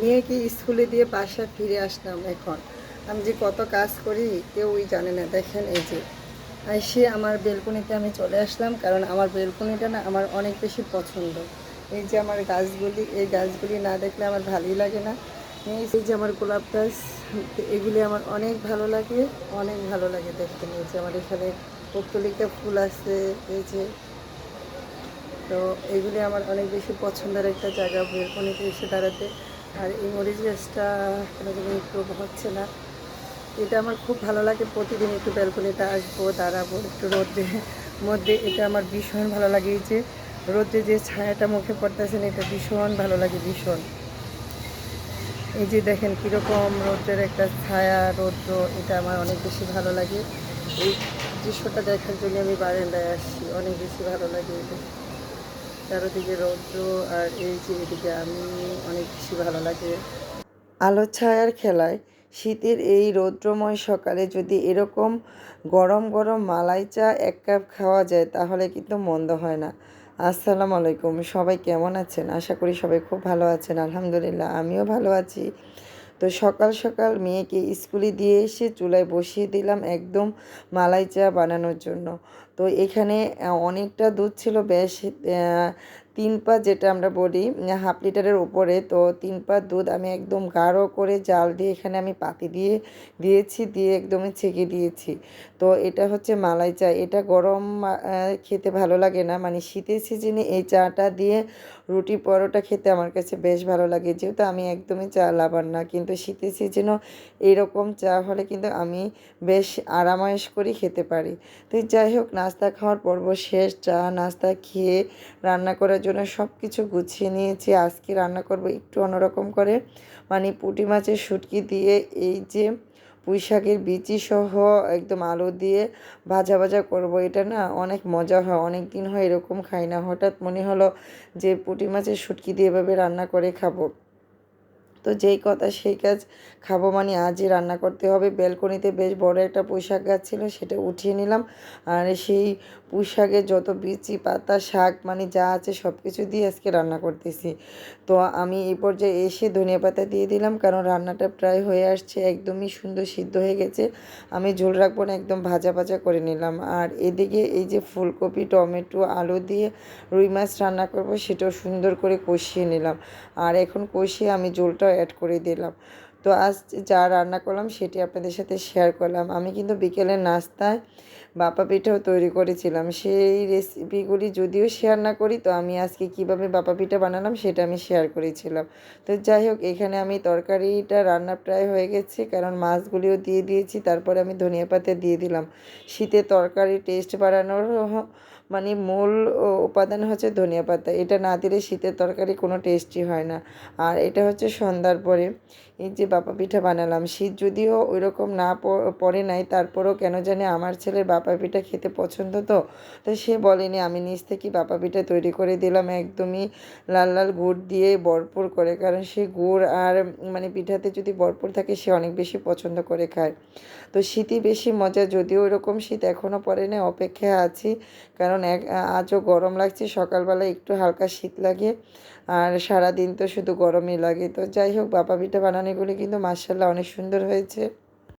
মেয়েকে স্কুলে দিয়ে বাসা ফিরে আসলাম এখন। আমি যে কত কাজ করি, কেউই জানে না। দেখেন এই যে এসে আমার বেলকনিতে আমি চলে আসলাম, কারণ আমার বেলকনিটা না আমার অনেক বেশি পছন্দ। এই যে আমার গাছগুলি, এই গাছগুলি না দেখলে আমার ভালোই লাগে না। এই যে আমার গোলাপ গাছ, এগুলি আমার অনেক ভালো লাগে, অনেক ভালো লাগে দেখতে। এই যে আমার এখানে পত্তলিকা ফুল আছে, এই যে। তো এগুলি আমার অনেক বেশি পছন্দের একটা জায়গা, বেলকনিতে এসে দাঁড়াতে। আর এই মরিচ গাছটা কোনো দিন একটু হচ্ছে না। এটা আমার খুব ভালো লাগে, প্রতিদিন একটু ব্যালকনিতে আসব, দাঁড়াবো, একটু রোদে। মধ্যে এটা আমার ভীষণ ভালো লাগে, এই যে রোদে যে ছায়াটা মুখে পড়তেছেন এটা ভীষণ ভালো লাগে, ভীষণ। এই যে দেখেন কীরকম রোদ্রের একটা ছায়া, রৌদ্র, এটা আমার অনেক বেশি ভালো লাগে। এই দৃশ্যটা দেখার জন্য আমি বারান্দায় আসছি, অনেক বেশি ভালো লাগে এটা। চারোদিকে রৌদ্র আর এই যে এদিকে আমি অনেক বেশি ভালো লাগে। আলো ছায়ার খেলায় শীতের এই রৌদ্রময় সকালে যদি এরকম গরম গরম মালাই চা এক কাপ খাওয়া যায়, তাহলে কিন্তু মন্দ হয় না। আসসালামু আলাইকুম, সবাই কেমন আছেন? আশা করি সবাই খুব ভালো আছেন, আলহামদুলিল্লাহ, আমিও ভালো আছি। তো সকাল সকাল মেয়েকে স্কুলে দিয়ে এসে চুলায় বসিয়ে দিলাম একদম মালাই চা বানানোর জন্য। তো এখানে অনেকটা দুধ ছিল, বেশ তিন পা যেটা আমরা বলি হাফ লিটারের উপরে। তো তিন পা দুধ আমি একদম গাঢ় করে জাল দিয়ে এখানে আমি পাতি দিয়ে দিয়েছি, দিয়ে একদমই ছেঁকে দিয়েছি। তো এটা হচ্ছে মালাই চা। এটা গরম খেতে ভালো লাগে না। মানে শীতের সিজনে এই চাটা দিয়ে রুটি পরোটা খেতে আমার কাছে বেশ ভালো লাগে। যেহেতু আমি একদমই চা লাভার না, কিন্তু শীতের সিজনও এইরকম চা হলে কিন্তু আমি বেশ আরামায়েশ করে খেতে পারি। তো যাই হোক নাস্তা খাওয়ার পর্ব শেষ, চা, নাস্তা খেয়ে রান্না করার জন্য সব কিছু গুছিয়ে নিয়েছি। আজকে রান্না করব একটু অন্যরকম করে। মানে পুঁটি মাছের শুটকি দিয়ে এই যে পুঁই শাকের বিচি সহ একদম আলু দিয়ে ভাজা ভাজা করব। এটা না অনেক মজা হয় অনেক দিন হয় এরকম খাই না। হঠাৎ মনে হলো যে পুঁটি মাছের শুটকি দিয়ে এভাবে রান্না করে খাব। তো যেই কথা সেই কাজ খাব মানে আজই রান্না করতে হবে। ব্যালকনিতে বেশ বড় একটা পুঁইশাক গাছ ছিল, সেটা উঠিয়ে নিলাম। আর সেই পুঁইশাকের যত বিচি, পাতা, শাক মানে যা আছে সব কিছু দিয়ে আজকে রান্না করতেছি। তো আমি এই পর্যায়ে এসে ধনিয়া পাতা দিয়ে দিলাম, কারণ রান্নাটা প্রায় হয়ে আসছে, একদমই সুন্দর সিদ্ধ হয়ে গেছে। আমি ঝোল রাখব না, একদম ভাজা ভাজা করে নিলাম। আর এদিকে এই যে ফুলকপি, টমেটো, আলু দিয়ে রুই মাছ রান্না করব, সেটাও সুন্দর করে কষিয়ে নিলাম। আর এখন কষিয়ে আমি ঝোলটাও অ্যাড করে দিলাম। তো আজ যা রান্না করলাম সেটি আপনাদের সাথে শেয়ার করলাম। আমি কিন্তু বিকেলের নাস্তায় বাপা পিঠাও তৈরি করেছিলাম। সেই রেসিপিগুলি যদিও শেয়ার না করি, তো আমি আজকে কীভাবে বাপা পিঠা বানালাম সেটা আমি শেয়ার করেছিলাম। তো যাই হোক, এখানে আমি তরকারিটা রান্না প্রায় হয়ে গেছে, কারণ মাছগুলিও দিয়ে দিয়েছি, তারপরে আমি ধনিয়া পাতা দিয়ে দিলাম। শীতে তরকারি টেস্ট বাড়ানোর মানে মূল উপাদান হচ্ছে ধনিয়া পাতা। এটা না দিলে শীতের তরকারি কোনো টেস্টই হয় না। আর এটা হচ্ছে সন্ধ্যার পরে। এই যে বাপা পিঠা বানালাম, শীত যদিও ওই রকম না পড়ে নাই, তারপরেও কেন জানি আমার ছেলের বাপা পিঠা খেতে পছন্দ তো তো সে বলেনি, আমি নিজ থেকে বাপা পিঠা তৈরি করে দিলাম, একদমই লাল লাল গুড় দিয়ে ভরপুর করে। কারণ সে গুড় আর মানে পিঠাতে যদি ভরপুর থাকে, সে অনেক বেশি পছন্দ করে খায়। তো শীতই বেশি মজা, যদিও এরকম শীত এখনও পড়ে না অপেক্ষায় আছি। কারণ এক, আজও গরম লাগছে, সকালবেলা একটু হালকা শীত লাগে, আর সারাদিন তো শুধু গরমই লাগে। তো যাই হোক, বাপা পিঠা বানানোগুলি কিন্তু মার্শাল্লাহ অনেক সুন্দর হয়েছে।